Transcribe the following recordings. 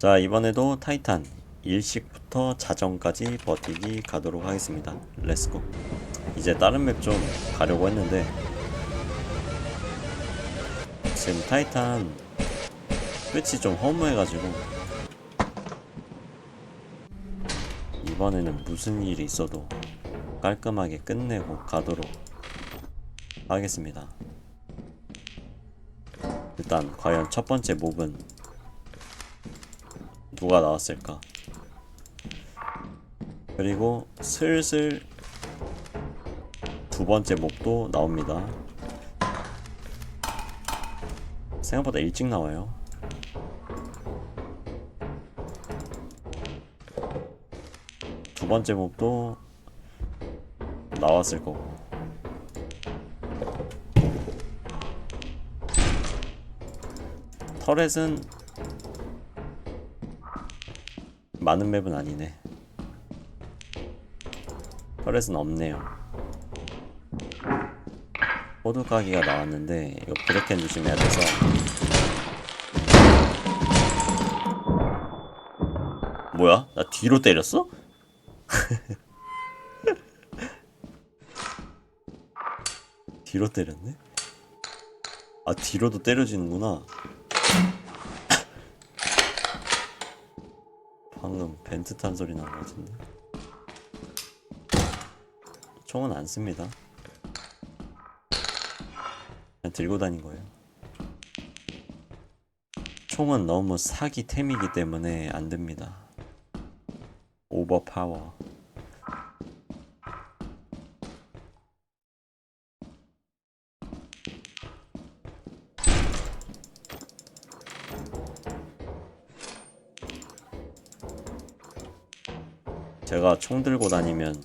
자 이번에도 타이탄 일식부터 자정까지 버티기 가도록 하겠습니다. 렛츠고 이제 다른 맵 좀 가려고 했는데 지금 타이탄 끝이 좀 허무해가지고 이번에는 무슨 일이 있어도 깔끔하게 끝내고 가도록 하겠습니다. 일단 과연 첫 번째 몹은 누가 나왔을까? 그리고 슬슬 두 번째 몹도 나옵니다. 생각보다 일찍 나와요. 두 번째 몹도 나왔을 거고. 터렛은 많은 맵은 아니네. 터렛은 없네요. 호두까기가 나왔는데 이거 브레켄 조심해야 돼서 뭐야? 나 뒤로 때렸어? 뒤로 때렸네? 아 뒤로도 때려지는구나 방금 벤트 탄 소리 난 것 같은데? 총은 안 씁니다. 그냥 들고 다닌 거예요. 총은 너무 사기 템이기 때문에 안 됩니다. 오버파워 제가 총 들고 다니면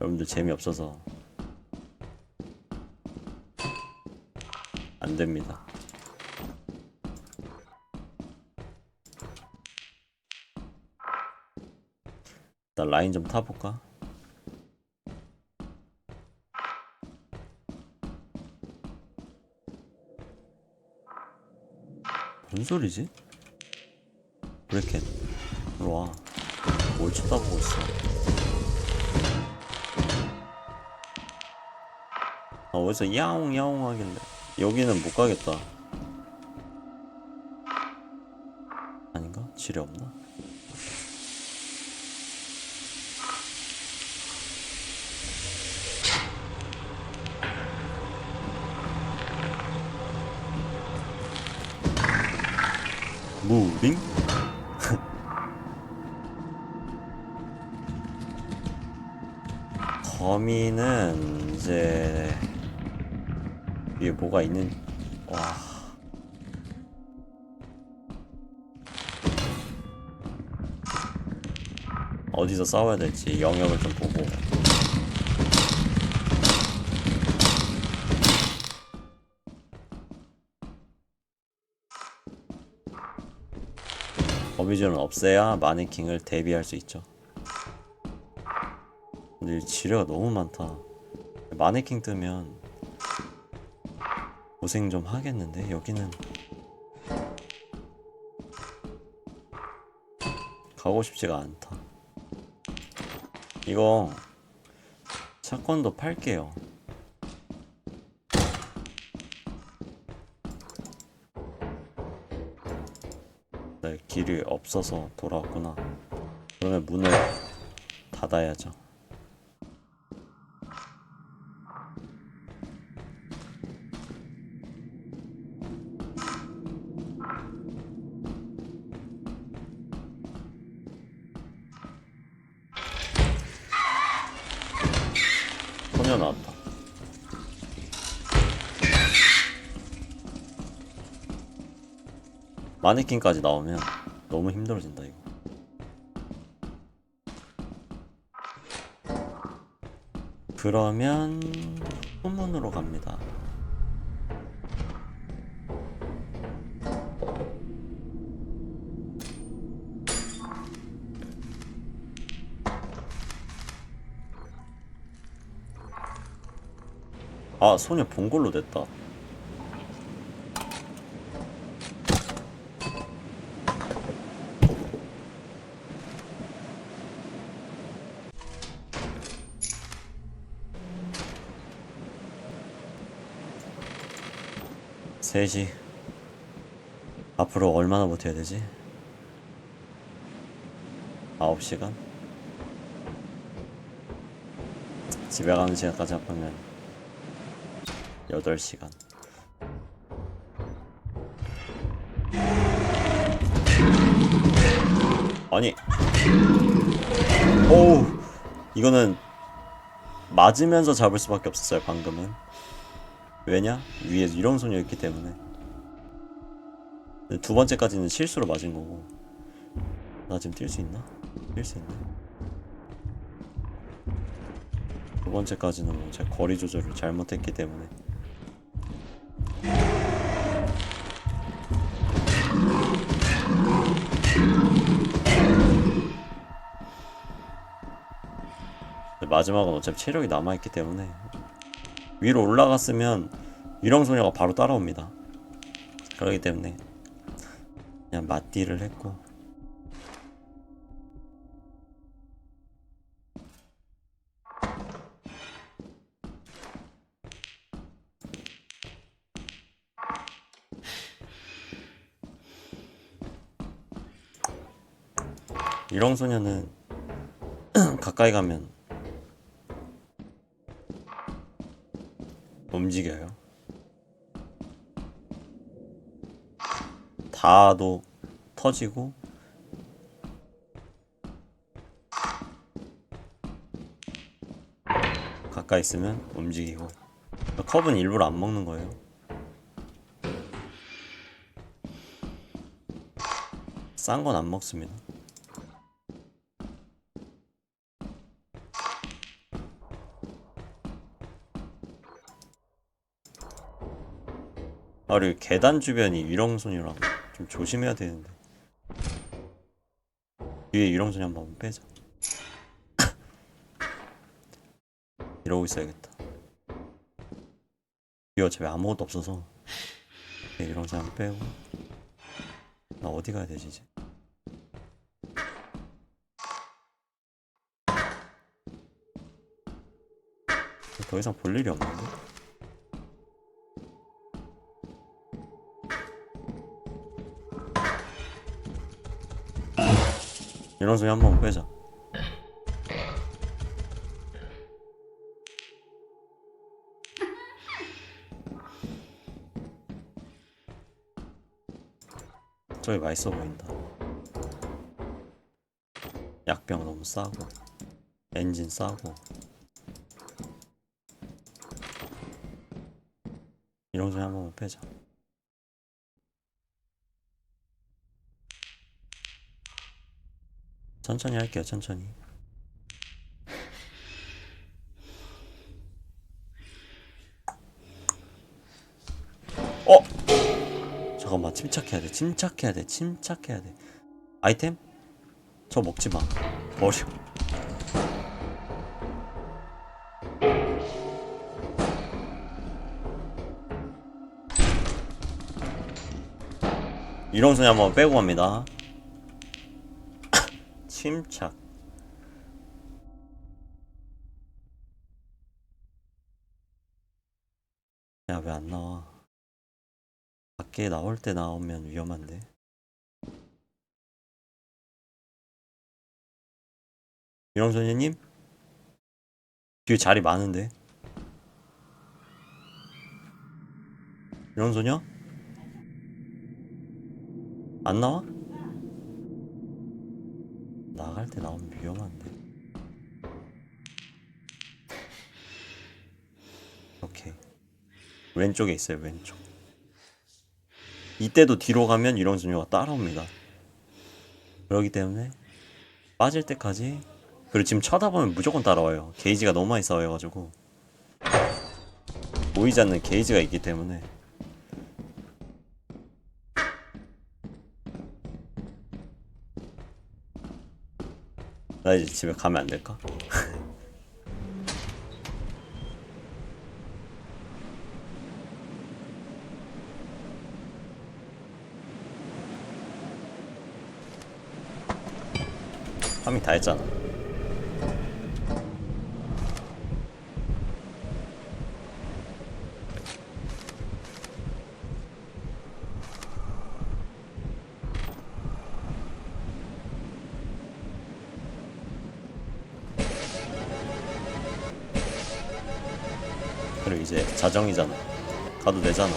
여러분들 재미없어서 안 됩니다. 일단 라인 좀 타볼까? 뭔 소리지? 브레켄 일로 와. 뭘 쳐다보고 있어. 아, 어디서 야옹 야옹 하길래. 여기는 못 가겠다. 아닌가? 지뢰 없나? 무빙? 거미는 이제 위에 뭐가 있는 와 어디서 싸워야 될지 영역을 좀 보고 거미줄은 없애야 마네킹을 대비할 수 있죠. 근데 이 지뢰가 너무 많다. 마네킹 뜨면 고생 좀 하겠는데 여기는 가고 싶지가 않다. 이거 샷건도 팔게요. 네, 길이 없어서 돌아왔구나. 그러면 문을 닫아야죠. 소녀 나왔다. 마네킹까지 나오면 너무 힘들어진다 이거. 그러면 후문으로 갑니다. 아 소녀 본 걸로 됐다 세지 앞으로 얼마나 버텨야 되지? 9시간? 집에 가는 시간까지 아프면 8시간. 아니. 오우. 이거는 맞으면서 잡을 수밖에 없었어요 방금은. 왜냐? 위에 유령소녀 있기 때문에. 두 번째까지는 실수로 맞은 거고. 나 지금 뛸 수 있나? 뛸 수 있네. 두 번째까지는 뭐 제가 거리 조절을 잘못했기 때문에 마지막은 어차피 체력이 남아있기 때문에 위로 올라갔으면 유령소녀가 바로 따라옵니다. 그렇기 때문에 그냥 맞디를 했고. 유령소녀는 가까이 가면 움직여요. 닿아도 터지고 가까이 있으면 움직이고 컵은 일부러 안 먹는 거예요. 싼 건 안 먹습니다. 아, 그리고 계단 주변이 유령소녀랑 좀 조심해야 되는데. 뒤에 유령소녀 한번 빼자. 이러고 있어야겠다. 뒤에 어차피 아무것도 없어서 뒤에 유령소녀 한번 빼고. 나 어디 가야 되지 이제? 더 이상 볼 일이 없는데? 이런 소리 한 번 빼자. 저기 맛있어 보인다. 약병 너무 싸고 엔진 싸고 이런 소리 한번 빼자. 천천히 할게요, 천천히. 어! 잠깐만, 침착해야 돼, 침착해야 돼, 침착해야 돼. 아이템? 저 먹지 마. 버려. 이런 소리 한번 빼고 갑니다. 침착. 야, 왜 안 나와? 밖에 나올 때 나오면 위험한데. 유령소녀님? 뒤에 자리 많은데. 유령소녀? 안 나와? 나갈 때 나오면 위험한데. 오케이. 왼쪽에 있어요, 왼쪽. 이때도 뒤로 가면 이런 소녀가 따라옵니다. 그렇기 때문에 빠질 때까지 그리고 지금 쳐다보면 무조건 따라와요. 게이지가 너무 많이 쌓여가지고 보이지 않는 게이지가 있기 때문에 나 이제 집에 가면 안 될까? 파밍 다 했잖아. 이제 자정이잖아. 가도 되잖아.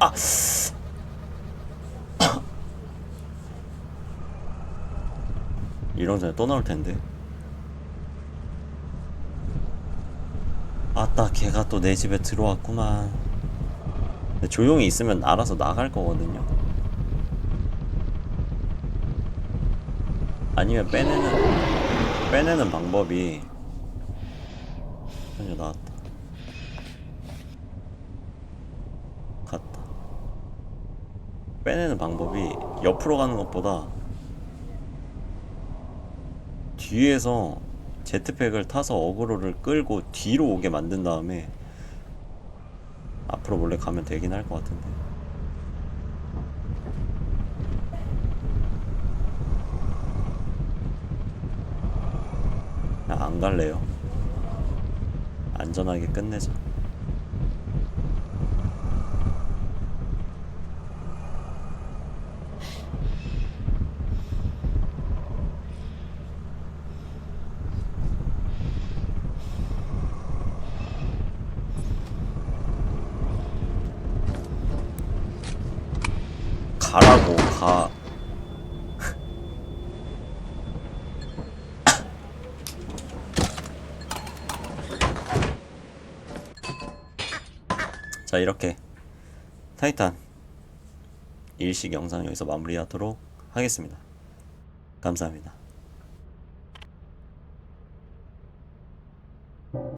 아! 이런 전에 또 나올 텐데. 아따, 걔가 또 내 집에 들어왔구만. 조용히 있으면 알아서 나갈 거거든요. 아니면 빼내는 빼내는 방법이 아니요 나왔다. 갔다. 빼내는 방법이 옆으로 가는 것보다 뒤에서 제트팩을 타서 어그로를 끌고 뒤로 오게 만든 다음에 앞으로 몰래 가면 되긴 할 것 같은데. 안 갈래요. 안전하게 끝내자. 가라고 가. 자 이렇게 타이탄 일식 영상 여기서 마무리하도록 하겠습니다. 감사합니다.